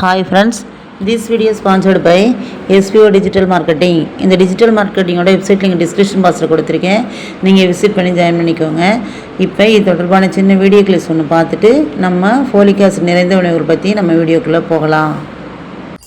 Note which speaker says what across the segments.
Speaker 1: Hi friends this video sponsored by SPO digital marketing இந்த digital மார்க்கெட்டிங்கோட website link description பாக்ஸில் கொடுத்துருக்கேன். நீங்கள் விசிட் பண்ணி ஜாயின் பண்ணிக்கோங்க. இப்போ இது தொடர்பான சின்ன வீடியோ கிளிப்ஸ் ஒன்று பார்த்துட்டு நம்ம ஃபோலிக் ஆசிட் நிறைந்த உணவுகள் பற்றி நம்ம வீடியோக்குள்ளே போகலாம்.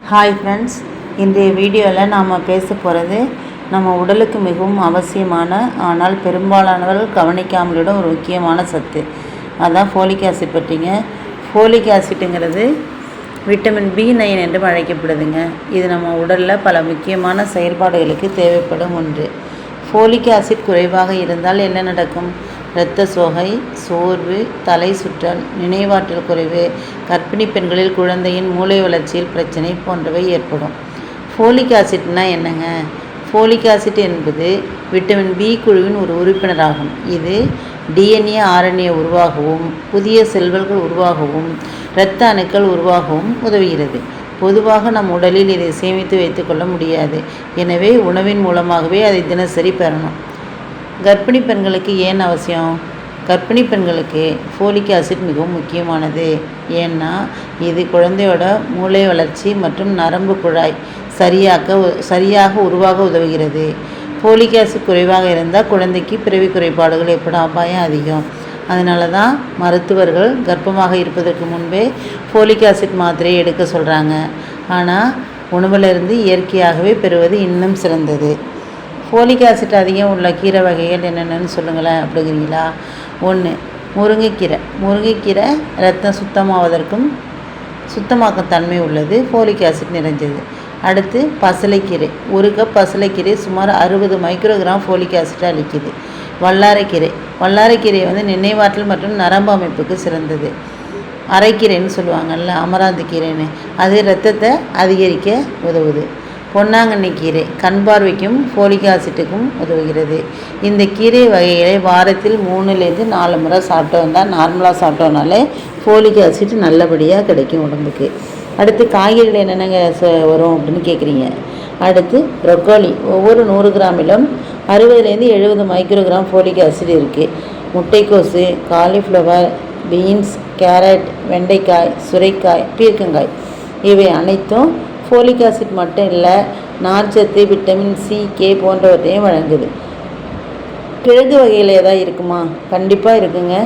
Speaker 1: ஹாய் ஃப்ரெண்ட்ஸ் இன்றைய வீடியோவில் நாம் பேச போகிறது நம்ம உடலுக்கு மிகவும் அவசியமான ஆனால் பெரும்பாலானவர்கள் கவனிக்காமலோட ஒரு முக்கியமான சத்து. அதுதான் ஃபோலிக் ஆசிட் பற்றிங்க. ஃபோலிக் ஆசிட்டுங்கிறது விட்டமின் பி நைன் என்றும் அழைக்கப்படுதுங்க. இது நம்ம உடலில் பல முக்கியமான செயல்பாடுகளுக்கு தேவைப்படும் ஒன்று. ஃபோலிக் ஆசிட் குறைவாக இருந்தால் என்ன நடக்கும்? இரத்த சோகை சோர்வு தலை சுற்றல் நினைவாற்றல் குறைவு கர்ப்பிணி பெண்களில் குழந்தையின் மூளை வளர்ச்சியில் பிரச்சனை போன்றவை ஏற்படும். ஃபோலிக் ஆசிட்னா என்னங்க? ஃபோலிக் ஆசிட் என்பது விட்டமின் பி குழுவின் ஒரு உறுப்பினராகும். இது டிஎன்ஏ ஆர்என்ஏ உருவாகவும் புதிய செல்வல்கள் உருவாகவும் இரத்த அணுக்கள் உருவாகவும் உதவுகிறது. பொதுவாக நம் உடலில் இதை சேமித்து வைத்துக்கொள்ள முடியாது. எனவே உணவின் மூலமாகவே அதை தினசரி பெறணும். கர்ப்பிணி பெண்களுக்கு ஏன் அவசியம்? கர்ப்பிணி பெண்களுக்கு ஃபோலிக் ஆசிட் மிகவும் முக்கியமானது. ஏன்னா இது குழந்தையோட மூளை வளர்ச்சி மற்றும் நரம்பு குழாய் சரியாக்க சரியாக உருவாக உதவுகிறது. ஃபோலிக் ஆசிட் குறைவாக இருந்தால் குழந்தைக்கு பிறவி குறைபாடுகள் ஏற்படும் அபாயம் அதிகம். அதனால தான் மருத்துவர்கள் கர்ப்பமாக இருப்பதற்கு முன்பே ஃபோலிக் ஆசிட் மாத்திரையை எடுக்க சொல்கிறாங்க ஆனால் உணவிலிருந்து இயற்கையாகவே பெறுவது இன்னும் சிறந்தது. ஃபோலிக் ஆசிட் அதிகம் உள்ள கீரை வகைகள் என்னென்னு சொல்லுங்களேன் அப்படிங்கிறீங்களா? ஒன்று முருங்கைக்கீரை. முருங்கைக்கீரை ரத்தம் சுத்தமாவதற்கும் சுத்தமாக்கும் தன்மை உள்ளது ஃபோலிக் ஆசிட் நிறைஞ்சது. அடுத்து பசலைக்கீரை. ஒரு கப் பசலைக்கீரை சுமார் அறுபது மைக்ரோகிராம் ஃபோலிக் ஆசிட் அளிக்குது. வல்லாரைக்கீரை. வல்லாரைக்கீரை வந்து நினைவாற்றல் மற்றும் நரம்பு அமைப்புக்கு சிறந்தது. அரைக்கீரைன்னு சொல்லுவாங்கல்ல அமராந்தி கீரைன்னு அது ரத்தத்தை அதிகரிக்க உதவுது. பொன்னாங்கண்ணி கீரை கண் பார்வைக்கும் ஃபோலிக் ஆசிட்டுக்கும் உதவுகிறது. இந்த கீரை வகைகளை வாரத்தில் மூணுலேருந்து நாலு முறை சாப்பிட்டு வந்தால் நார்மலாக சாப்பிட்டோம்னாலே ஃபோலிக் ஆசிட் நல்லபடியாக கிடைக்கும் உடம்புக்கு. அடுத்து காய்கறிகள் என்னென்னங்க ச- வரும் அப்படின்னு கேட்குறீங்க. அடுத்து ப்ரொக்கோலி ஒவ்வொரு நூறு கிராமிலும் அறுபதுலேருந்து எழுபது மைக்ரோகிராம் ஃபோலிக் ஆசிட் இருக்குது முட்டைக்கோசு காலிஃப்ளவர் பீன்ஸ் கேரட் வெண்டைக்காய் சுரைக்காய் பீர்க்கங்காய். இவை அனைத்தும் ஃபோலிக் ஆசிட் மட்டும் இல்லை நார்ச்சத்து விட்டமின் சி கே போன்றவற்றையும் வழங்குது. கிழங்கு வகையில் ஏதாவது இருக்குமா? கண்டிப்பாக இருக்குங்க.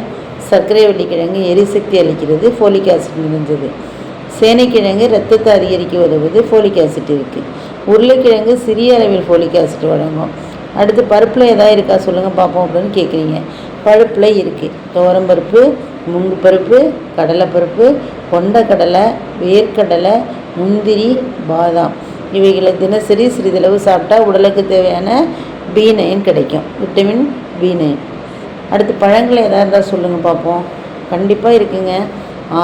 Speaker 1: சர்க்கரை வெள்ளிக்கிழங்கு கிழங்கு எரிசக்தி அளிக்கிறது ஃபோலிக் ஆசிட் நிறைஞ்சது. சேனைக்கிழங்கு ரத்தத்தை அதிகரிக்க உதவுது ஃபோலிக் ஆசிட் இருக்குது உருளைக்கிழங்கு சிறிய அளவில் ஃபோலிக் ஆசிட் வழங்கும். அடுத்து பருப்பில் எதாவது இருக்கா? சொல்லுங்கள் பார்ப்போம் அப்படின்னு கேட்குறீங்க பருப்பில் இருக்குது துவரம்பருப்பு முங்கு பருப்பு கடலைப்பருப்பு கொண்டக்கடலை வேர்க்கடலை முந்திரி பாதாம். இவைகளை தினசரி சிறிதளவு சாப்பிட்டா உடலுக்கு தேவையான பி நைன் கிடைக்கும். விட்டமின் பி நைன் அடுத்து பழங்கள் எதாக இருந்தால் சொல்லுங்கள் பார்ப்போம் கண்டிப்பாக இருக்குங்க.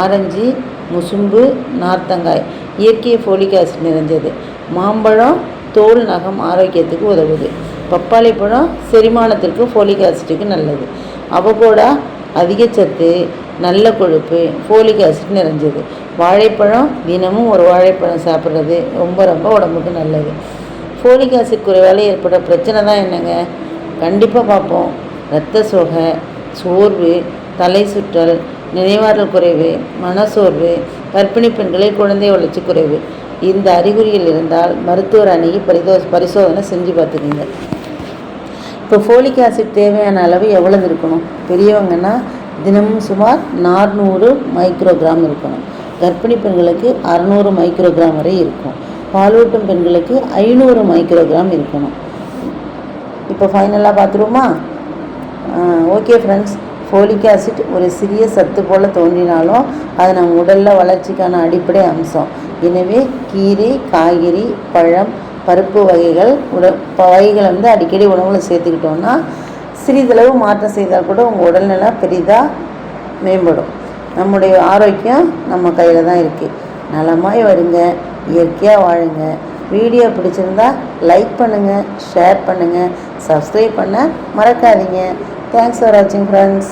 Speaker 1: ஆரஞ்சு முசும்பு நார்த்தங்காய். இயற்கை ஃபோலிக் ஆசிட் நிறைஞ்சது. மாம்பழம் தோல் நகம் ஆரோக்கியத்துக்கு உதவுது. பப்பாளி பழம் செரிமானத்திற்கு ஃபோலிக் ஆசிட்டுக்கு நல்லது. அவகோடா அதிக சத்து நல்ல கொழுப்பு ஃபோலிக் ஆசிட் நிறைஞ்சது. வாழைப்பழம் தினமும் ஒரு வாழைப்பழம் சாப்பிட்றது ரொம்ப ரொம்ப உடம்புக்கு நல்லது. ஃபோலிக் ஆசிட் குறைவால் ஏற்பட பிரச்சனை தான் என்னங்க? கண்டிப்பாக பார்ப்போம். இரத்த சோகை சோர்வு தலை சுற்றல் நினைவாற்றல் குறைவு மனசோர்வு கர்ப்பிணி பெண்களில் குழந்தை வளர்ச்சி குறைவு. இந்த அறிகுறிகள் இருந்தால் மருத்துவர் அணுகி பரிதோ பரிசோதனை செஞ்சு பார்த்துக்குங்க. இப்போ ஃபோலிக் ஆசிட் தேவையான அளவு எவ்வளவு இருக்கணும்? பெரியவங்கன்னா தினமும் சுமார் நானூறு மைக்ரோகிராம் இருக்கணும். கர்ப்பிணி பெண்களுக்கு அறநூறு மைக்ரோகிராம் வரை இருக்கும். பாலூட்டும் பெண்களுக்கு ஐநூறு மைக்ரோகிராம் இருக்கணும். இப்போ ஃபைனலாக பார்த்துருவோமா? ஓகே ஃப்ரெண்ட்ஸ் ஃபோலிக் ஆசிட் ஒரு சிறிய சத்து போல் தோன்றினாலும் அது நம் உடலில் வளர்ச்சிக்கான அடிப்படை அம்சம். எனவே கீரை காய்கறி பழம் பருப்பு வகைகள் உட வகைகளை வந்து அடிக்கடி உணவில் சேர்த்துக்கிட்டோம்னா சிறிதளவு மாற்றம் செய்தால் கூட உங்கள் உடல்நலம் பெரிதாக மேம்படும். நம்முடைய ஆரோக்கியம் நம்ம கையில் தான் இருக்குது நலமாய் வருங்க இயற்கையாக வாழுங்க. வீடியோ பிடிச்சிருந்தா லைக் பண்ணுங்கள் ஷேர் பண்ணுங்கள் சப்ஸ்கிரைப் பண்ண மறக்காதீங்க. தேங்க்ஸ் ஃபார் வாட்சிங் ஃப்ரெண்ட்ஸ்